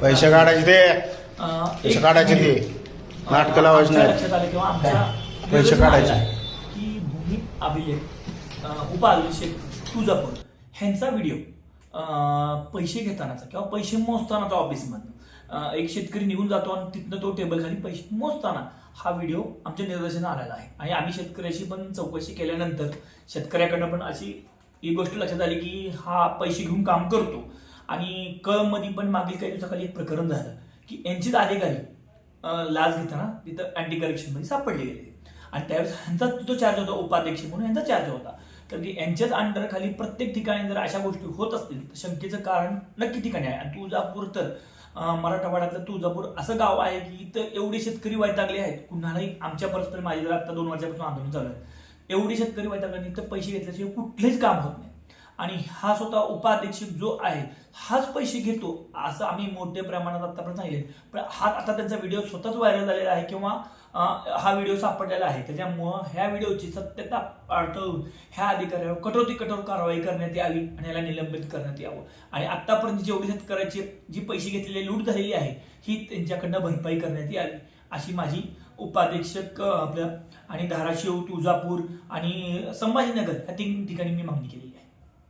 पैसे काढायचे ते. अं, पैसे एक- काढायचे ते. अं, नाटकं लावायची आमच्या नाही. लक्षात आलं किंवा आमच्या पैसे काढायचे. आलं की भूमी अभिलेख अं, उपाभिषेक तुळजापूर ह्यांचा व्हिडिओ अं, पैसे घेतानाचा किंवा पैसे मोजतानाचा ऑफिसमधनं अं, एक शेतकरी निघून जातो आणि तिथनं तो टेबल खाली पैसे मोजताना हा व्हिडिओ आमच्या निदर्शनात आलेला आहे. आणि आम्ही शेतकऱ्याशी पण चौकशी केल्यानंतर शेतकऱ्याकडनं पण अशी ही गोष्ट लक्षात आली की हा पैसे घेऊन काम करतो. आणि कळमध्ये पण मागील काही दिवसाखाली एक प्रकरण झालं की यांचीच अधिकारी लाच घेताना तिथं अँटी करप्शनमध्ये सापडले गेले. आणि त्यावेळेस ह्यांचा तो चार्ज होता उपाध्यक्ष म्हणून यांचा चार्ज होता. तर की यांच्याच अंडरखाली प्रत्येक ठिकाणी जर अशा गोष्टी होत असतील तर शंकेचं कारण नक्की ठिकाणी आहे. आणि तुळजापूर तर मराठवाड्यातलं तुळजापूर असं गाव आहे की इथं एवढे शेतकरी वैतागले आहेत कुणालाही आमच्या परस्पर माझी जर आता दोन वर्षापासून आंदोलन चालू आहे. एवढे शेतकरी वैतागाने तर पैसे घेतल्याशिवाय कुठलेच काम होत नाही. आणि हा स्वतः उपाध्यक्ष जो आहे हाच पैसे घेतो असं आम्ही मोठ्या प्रमाणात आतापर्यंत सांगितले पण हा आता त्यांचा व्हिडिओ स्वतःच व्हायरल झालेला आहे किंवा हा व्हिडिओ सापडलेला आहे. त्याच्यामुळं ह्या व्हिडिओची सत्यता पाठवून ह्या अधिकाऱ्यावर कठोर ती कठोर कारवाई करण्यात यावी आणि याला निलंबित करण्यात यावं. आणि आतापर्यंत जेवढी शेतकऱ्याची जी पैसे घेतलेली लूट झालेली आहे ही त्यांच्याकडनं भरपाई करण्यात यावी अशी माझी उपाधीक्षक आपलं आपल्या आणि धाराशिव तुळजापूर आणि संभाजीनगर या तीन ठिकाणी मी मागणी केली